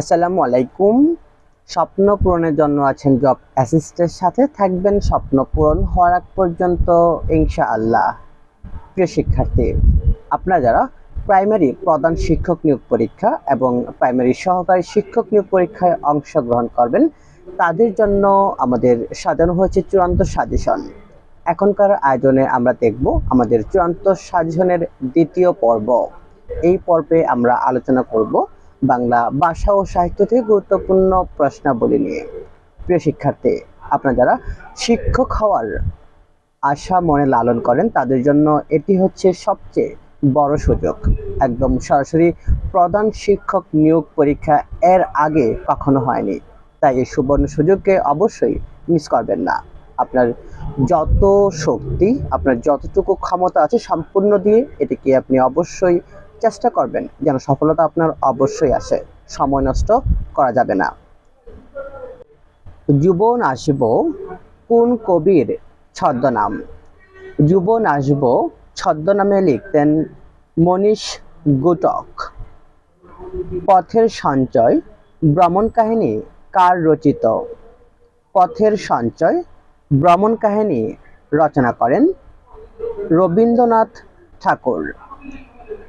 আসসালামু আলাইকুম। স্বপ্ন পূরণের জন্য আছেন জব অ্যাসিস্টের সাথে। থাকবেন স্বপ্ন পূরণ হওয়ার আগ পর্যন্ত, ইনশাআল্লাহ। প্রিয় শিক্ষার্থী, আপনারা যারা প্রাইমারি প্রধান শিক্ষক নিয়োগ পরীক্ষা এবং প্রাইমারি সহকারী শিক্ষক নিয়োগ পরীক্ষায় অংশগ্রহণ করবেন, তাদের জন্য আমাদের সাজানো হয়েছে চূড়ান্ত সাজেশন। এখনকার আয়োজনে আমরা দেখব আমাদের চূড়ান্ত সাজেশনের দ্বিতীয় পর্ব। এই পর্বে আমরা আলোচনা করব বাংলা ভাষা ও সাহিত্য থেকে গুরুত্বপূর্ণ প্রশ্নাবলী নিয়ে। প্রিয় শিক্ষার্থী, আপনারা যারা শিক্ষক হওয়ার আশা মনে লালন করেন, তাদের জন্য এটি হচ্ছে সবচেয়ে বড় সুযোগ। একদম সরাসরি প্রধান শিক্ষক নিয়োগ পরীক্ষা এর আগে কখনো হয়নি। তাই এই সুবর্ণ সুযোগকে অবশ্যই মিস করবেন না। আপনার যত শক্তি, আপনার যতটুকু ক্ষমতা আছে সম্পূর্ণ দিয়ে এটিকে আপনি অবশ্যই চেষ্টা করবেন যেন সফলতা আপনার অবশ্যই আসে। সময় নষ্ট করা যাবে না। যুবন আসব কোন কবির ছদ্মনাম। যুবন আসব ছদ্মনামে লিখতেন মনীষ গুটক। পথের সঞ্চয় ভ্রমণ কাহিনী কার রচিত? পথের সঞ্চয় ভ্রমণ কাহিনী রচনা করেন রবীন্দ্রনাথ ঠাকুর।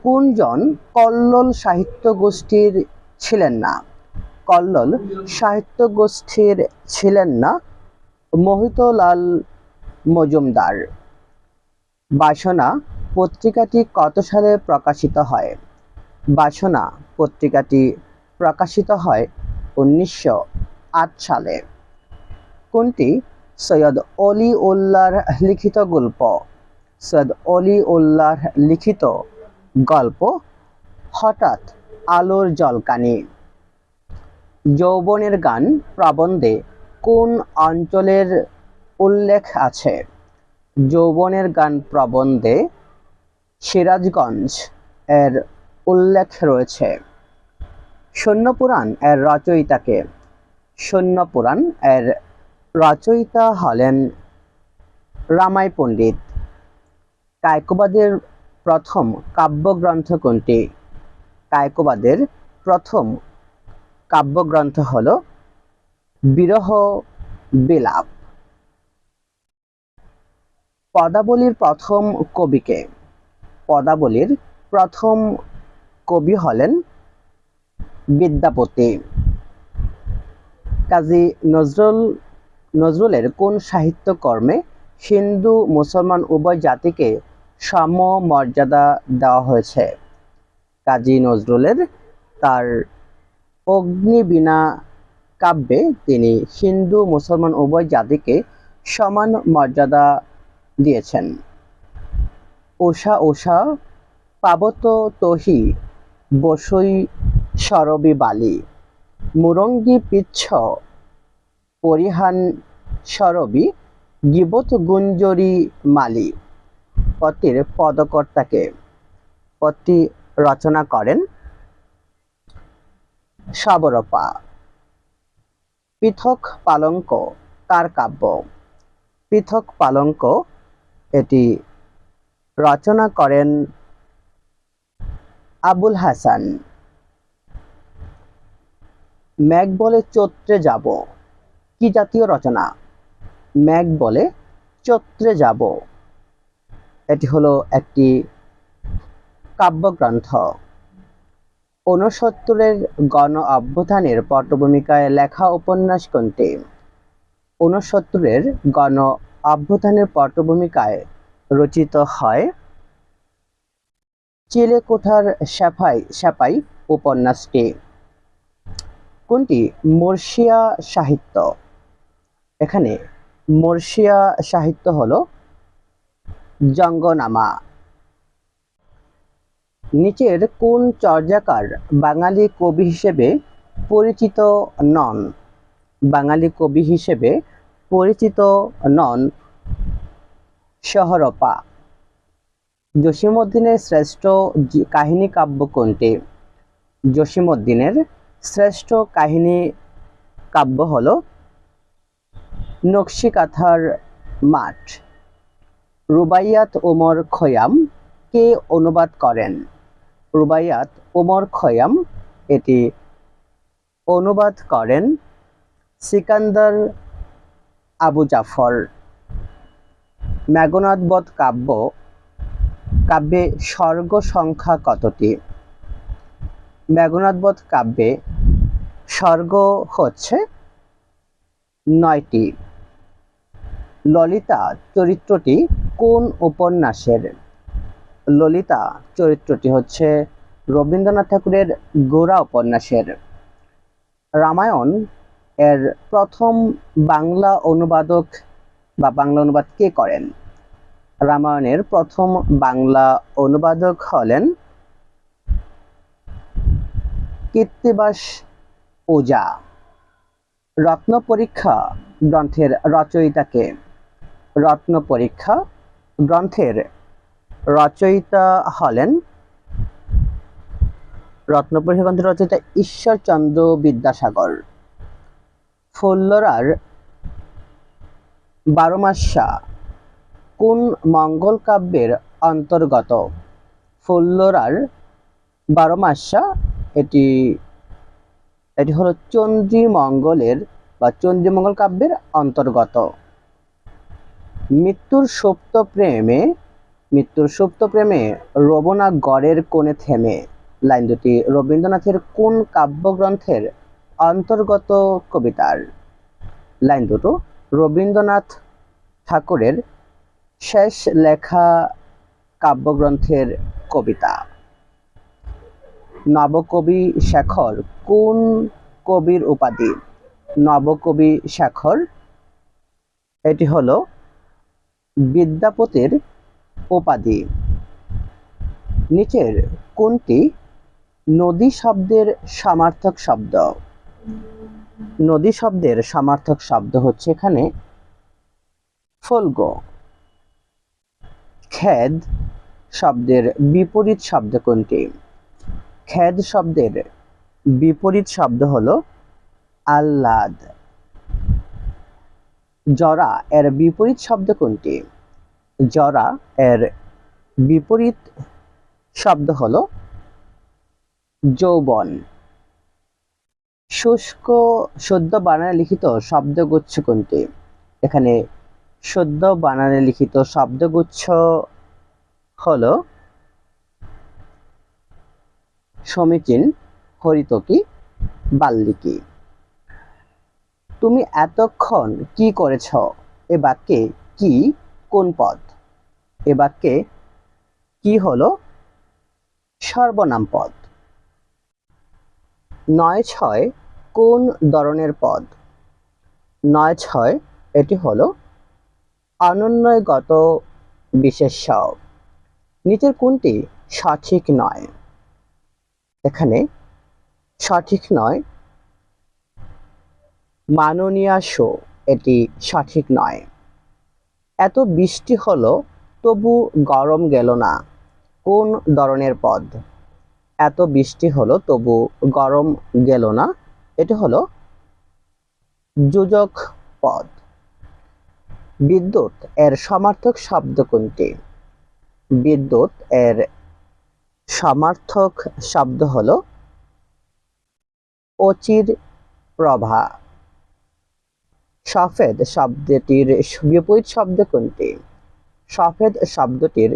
কোনজন কল্লোল সাহিত্য গোষ্ঠীর ছিলেন না? কল্লোল সাহিত্য গোষ্ঠীর ছিলেন না মোহিতলাল মজুমদার। বাসনা পত্রিকাটি কত সালে প্রকাশিত হয়? বাসনা পত্রিকাটি প্রকাশিত হয় উনিশশো আট সালে। কোনটি? সৈয়দ অলি উল্লাহর লিখিত গল্প। সৈয়দ অলি উল্লাহর লিখিত গল্প হঠাৎ আলোর জলকানি। যৌবনের গান প্রবন্ধে কোন অঞ্চলের উল্লেখ আছে? যৌবনের গান প্রবন্ধে সিরাজগঞ্জ এর উল্লেখ রয়েছে। সৈন্যপুরাণ এর রচয়িতাকে। সৈন্যপুরাণ এর রচয়িতা হলেন রামাই পণ্ডিত। কায়কোবাদের প্রথম কাব্যগ্রন্থ কোনটি? কায়কোবাদের প্রথম কাব্যগ্রন্থ হল বিরহ বিলাপ। পদাবলীর প্রথম কবিকে। পদাবলীর প্রথম কবি হলেন বিদ্যাপতি। কাজী নজরুল, নজরুলের কোন সাহিত্যকর্মে হিন্দু, মুসলমান উভয় জাতিকে সম মর্যাদা দেওয়া হয়েছে। কাজী নজরুলের তার অগ্নিবীণা কাব্যে তিনি হিন্দু মুসলমান উভয় জাতিকে সমান মর্যাদা দিয়েছেন। ওষা ওষা পাবত তহি বসই সরবি বালি, মুরঙ্গি পিচ্ছ পরিহান সরবি, গিবত গুঞ্জরি মালি। পত্তির পদকর্তাকে। পত্তি রচনা করেন সাবরপা। পৃথক পালঙ্ক কার কাব্য। পৃথক পালঙ্ক এটি রচনা করেন আবুল হাসান। ম্যাগ বলে চত্রে যাব, কি জাতীয় রচনা? ম্যাগ বলে চত্রে যাব। এটি হলো একটি কাব্যগ্রন্থ। ঊনসত্তরের গণ অভ্যুত্থানের পটভূমিকায় লেখা উপন্যাস কোনটি? ঊনসত্তরের গণ অভ্যুত্থানের পটভূমিকায় রচিত হয় চিলেকোঠার স্যাফাই স্যাপাই উপন্যাসটি। কোনটি? মর্শিয়া সাহিত্য। এখানে মর্শিয়া সাহিত্য হলো জঙ্গনামা। নিচের কোন চর্যাকার বাঙালি কবি হিসেবে পরিচিত নন? বাঙালি কবি হিসেবে পরিচিত নন শহরপা জসীমউদ্দিনের শ্রেষ্ঠ কাহিনী কাব্য কোনটি? জসীমউদ্দিনের শ্রেষ্ঠ কাহিনী কাব্য হল নকশিকাথার মাঠ। রুবাইয়াত ওমর খয়াম কে অনুবাদ করেন? রুবাইয়াত ওমর খয়াম এটি অনুবাদ করেন সিকান্দার আবু জাফর। ম্যাগনাদবধ কাব্য, কাব্যে স্বর্গ সংখ্যা কতটি? ম্যাগনাদবধ কাব্যে স্বর্গ হচ্ছে নয়টি। ললিতা চরিত্রটি কোন উপন্যাসের ললিতা চরিত্রটি হচ্ছে রবীন্দ্রনাথ ঠাকুরের গোড়া উপন্যাসের? রামায়ণ এর প্রথম বাংলা অনুবাদক বা বাংলা অনুবাদ কে করেন? রামায়ণের প্রথম বাংলা অনুবাদক হলেন কীর্তিবাস ওজা রত্ন পরীক্ষা গ্রন্থের রচয়িতাকে রত্ন পরীক্ষা গ্রন্থের রচয়িতা হলেন রত্ন পরীক্ষা গ্রন্থের রচয়িতা ঈশ্বরচন্দ্র বিদ্যাসাগর। ফুল্লরার বারোমাসা কোন মঙ্গল কাব্যের অন্তর্গত? ফুল্লরার বারোমাসা এটি এটি হলো চন্দ্রী মঙ্গলের বা চন্দ্রীমঙ্গল কাব্যের অন্তর্গত। মৃত্যুর সুপ্ত প্রেমে, মৃত্যুর সুপ্ত প্রেমে রবনা গড়ের কোণে থেমে। লাইন দুটি, রবীন্দ্রনাথের কোন কাব্যগ্রন্থের অন্তর্গত কবিতার? লাইন দুটো, রবীন্দ্রনাথ ঠাকুরের শেষ লেখা কাব্যগ্রন্থের কবিতা। নবকবি শেখর, কোন কবির উপাধি? নবকবি শেখর, এটি হলো বিদ্যাপতির উপাধি। নিচের কোনটি নদী শব্দের সমার্থক শব্দ। নদী শব্দের সমার্থক শব্দ হচ্ছে এখানে ফলগো। খেদ শব্দের বিপরীত শব্দ কোনটি? খেদ শব্দের বিপরীত শব্দ হলো আহ্লাদ। জরা এর বিপরীত শব্দ কোনটি? জরা এর বিপরীত শব্দ হলো যৌবন। শুষ্ক, সদ্য বানানে লিখিত শব্দগুচ্ছ কোনটি? এখানে সদ্য বানানে লিখিত শব্দগুচ্ছ হলো সমীচীন, হরিতকি বাল্লিকি তুমি এতক্ষণ কি করেছ? এ বাক্যে কি? কোন পদ? এ বাক্যে কি হলো? সর্বনাম পদ। নয় ছয় কোন ধরনের পদ? নয় ছয় এটি হলো অনন্যগত বিশেষ্য। নিচের কোনটি সঠিক নয়? এখানে সঠিক নয় মাননীয়া শো, এটি সঠিক নয়। এত বৃষ্টি হলো, তবু গরম গেল না। কোন ধরনের পদ? এত বৃষ্টি হলো, তবু গরম গেল না। এটি হলো যোজক পদ। বিদ্যুৎ এর সমার্থক শব্দ কোনটি? বিদ্যুৎ এর সমার্থক শব্দ হলো অচির প্রভা। সফেদ শব্দটির বিপরীত শব্দ কোনটি? সফেদ শব্দটির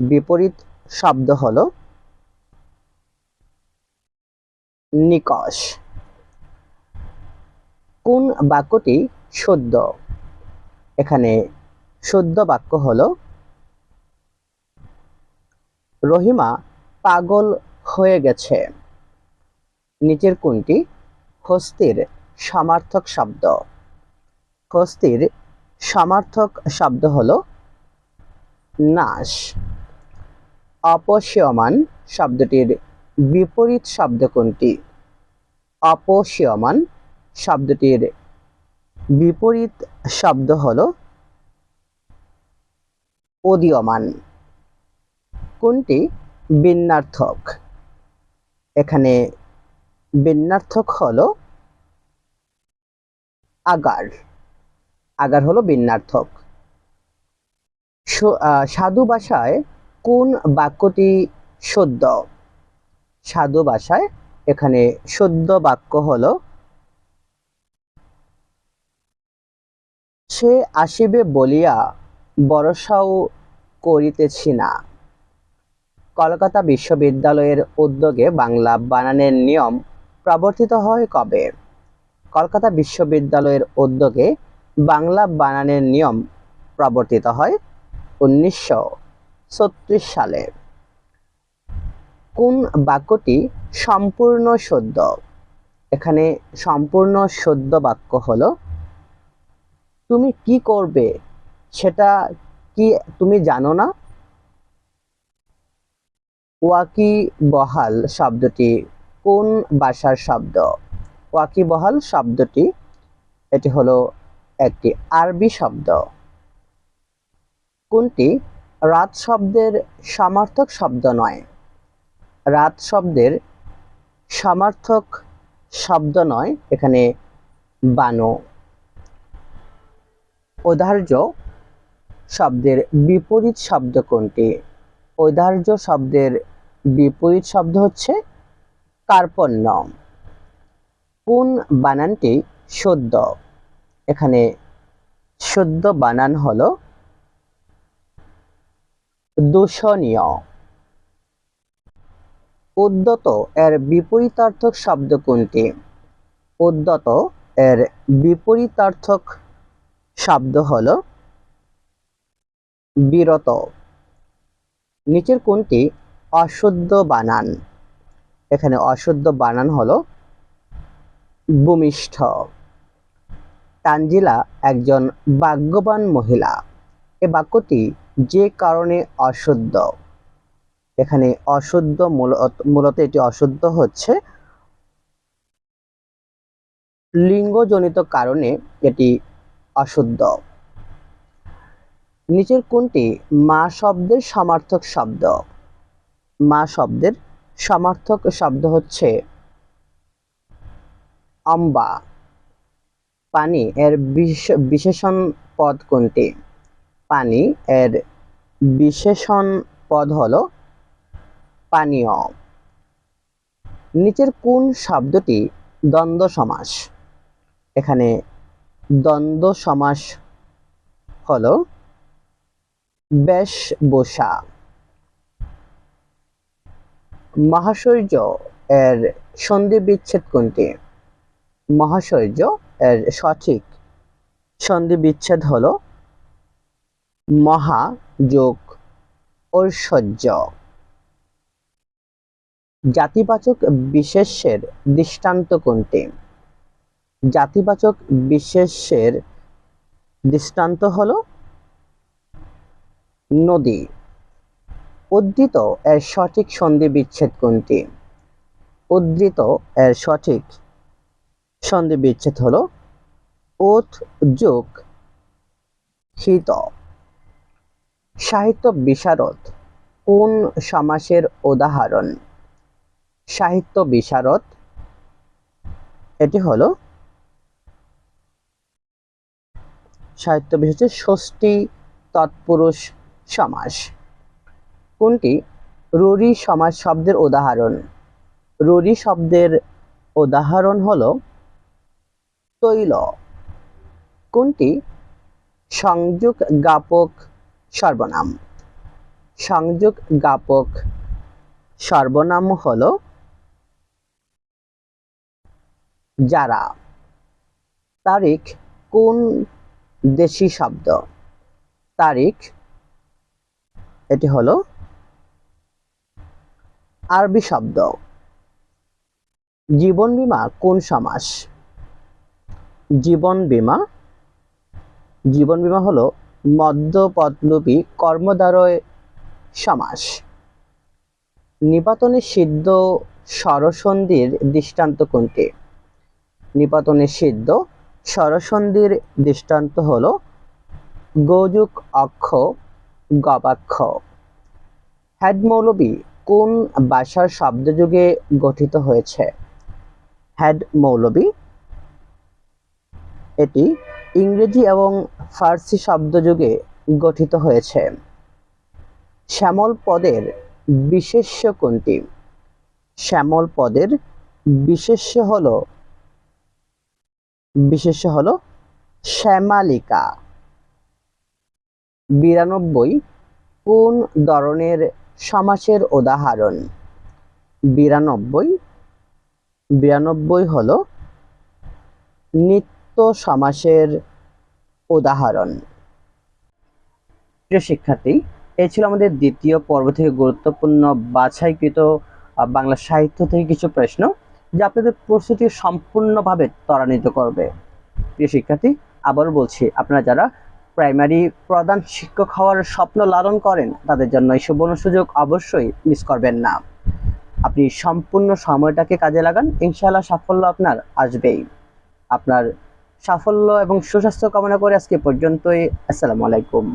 বিপরীত শব্দ হলো নিকষ কোন বাক্যটি শুদ্ধ? এখানে শুদ্ধ বাক্য হল রহিমা পাগল হয়ে গেছে। নিচের কোনটি? হস্তির সমার্থক শব্দ। হস্তির সমার্থক শব্দ হলো নাশ। অপসীয়মান শব্দটির বিপরীত শব্দ কোনটি? অপসীয়মান শব্দটির বিপরীত শব্দ হলো উদীয়মান। কোনটি? বিন্যার্থক। এখানে বিন্যার্থক হলো আগার। আগার হলো ভিন্নার্থক সাধু ভাষায় কোন বাক্যটি সদ্য? সাধু ভাষায় এখানে সদ্য বাক্য হল, সে আসিবে বলিয়া বরসাও করিতেছি না। কলকাতা বিশ্ববিদ্যালয়ের উদ্যোগে বাংলা বানানের নিয়ম প্রবর্তিত হয় কবে? কলকাতা বিশ্ববিদ্যালয়ের উদ্যোগে বাংলা বানানের নিয়ম প্রবর্তিত হয় উনিশশো ছত্রিশ সালে। কোন বাক্যটি সম্পূর্ণ সদ্য? এখানে সম্পূর্ণ সদ্য বাক্য হলো, তুমি কি করবে? সেটা কি তুমি জানো না? ওয়াকি বহাল শব্দটি কোন ভাষার শব্দ? ওয়াকি বহাল শব্দটি, এটি হলো একটি আরবি শব্দ। কোনটি? রাত শব্দের সমার্থক শব্দ নয়। রাত শব্দের সমার্থক শব্দ নয়, এখানে বানো। ঔদার্য শব্দের বিপরীত শব্দ কোনটি? ঔদার্য শব্দের বিপরীত শব্দ হচ্ছে কার্পণ্য। কোন বানানটি সদ্য? এখানে সদ্য বানান হলো দূষণীয়। উদ্যত এর বিপরীতার্থক শব্দ কোনটি? উদ্যত এর বিপরীতার্থক শব্দ হল বিরত। নিচের কোনটি? অশুদ্ধ বানান। এখানে অশুদ্ধ বানান হল ভূমিষ্ঠ। তানজিলা একজন ভাগ্যবান মহিলা। এ বাক্যটি যে কারণে অশুদ্ধ। এখানে অশুদ্ধ মূলত মূলত এটি অশুদ্ধ হচ্ছে লিঙ্গজনিত কারণে এটি অশুদ্ধ। নিচের কোনটি? মা শব্দের সমার্থক শব্দ। মা শব্দের সমার্থক শব্দ হচ্ছে অম্বা। পানি এর বিশেষণ পদ কোনটি? পানি এর বিশেষণ পদ হলো পানীয়। নিচের কোন শব্দটি দ্বন্দ্ব সমাস? এখানে দ্বন্দ্ব সমাস হলো বেশ বসা মহাশৈর্য এর সন্ধি বিচ্ছেদ কোনটি? মহাশৈর্য সঠিক সন্ধি বিচ্ছেদ হলো মহা যোগ ঐশ্বর্য জাতিবাচক বিশেষের দৃষ্টান্ত কোনটি? জাতিবাচক বিশেষের দৃষ্টান্ত হল নদী। উদ্ধৃত এর সঠিক সন্ধি বিচ্ছেদ কোনটি? উদ্ধৃত এর সঠিক সন্ধি বিচ্ছেদ হলো ওথ যোগ হিত সাহিত্য বিশারদ, কোন সমাসের উদাহরণ? সাহিত্য বিশারদ, এটি হলো সাহিত্য বিশেষ ষষ্ঠী তৎপুরুষ সমাস। কোনটি? রুরি সমাস শব্দের উদাহরণ। রুরি শব্দের উদাহরণ হলো তৈল। কোনটি? সংযোগ জ্ঞাপক সর্বনাম। সংযোগ জ্ঞাপক সর্বনাম হল যারা। তারিখ কোন দেশি শব্দ? তারিখ এটি হলো আরবি শব্দ। জীবন বীমা কোন সমাস? জীবন বীমা। জীবন বীমা হলো মধ্যপদলোপী কর্মদ্বারয় সমাস। নিপাতনে সিদ্ধ স্বরসন্ধির দৃষ্টান্ত কোনটি? নিপাতনে সিদ্ধ স্বরসন্ধির দৃষ্টান্ত হল গোযুক অক্ষ, গবাক্ষ। হ্যাডমৌলবী কোন ভাষার শব্দযুগে গঠিত হয়েছে? হ্যাড মৌলবী এটি ইংরেজি এবং ফার্সি শব্দযুগে গঠিত হয়েছে। শ্যামল পদের বিশেষ্য কোনটি? শ্যামল পদের বিশেষ্য হল বিশেষ্য হল শ্যামালিকা। বিরানব্বই, কোন ধরনের সমাসের উদাহরণ? বিরানব্বই বিরানব্বই হল নিত্য সমাসের উদাহরণ। প্রিয় শিক্ষার্থী এই ছিল আমাদের দ্বিতীয় পর্ব থেকে গুরুত্বপূর্ণ বাছাইকৃত বাংলা সাহিত্য থেকে কিছু প্রশ্ন, যা আপনাদের প্রস্তুতি সম্পূর্ণভাবে ত্বরান্বিত করবে। প্রিয় শিক্ষার্থী, আবারও বলছি, আপনারা যারা প্রাইমারি প্রধান শিক্ষক হওয়ার স্বপ্ন লালন করেন, তাদের জন্য এই সুবর্ণ সুযোগ অবশ্যই মিস করবেন না। আপনি সম্পূর্ণ সময়টাকে কাজে লাগান, ইনশাআল্লাহ সাফল্য আপনার আসবেই। আপনার সাফল্য এবং সুস্বাস্থ্য কামনা করে আজকে পর্যন্তই। আসসালামু আলাইকুম।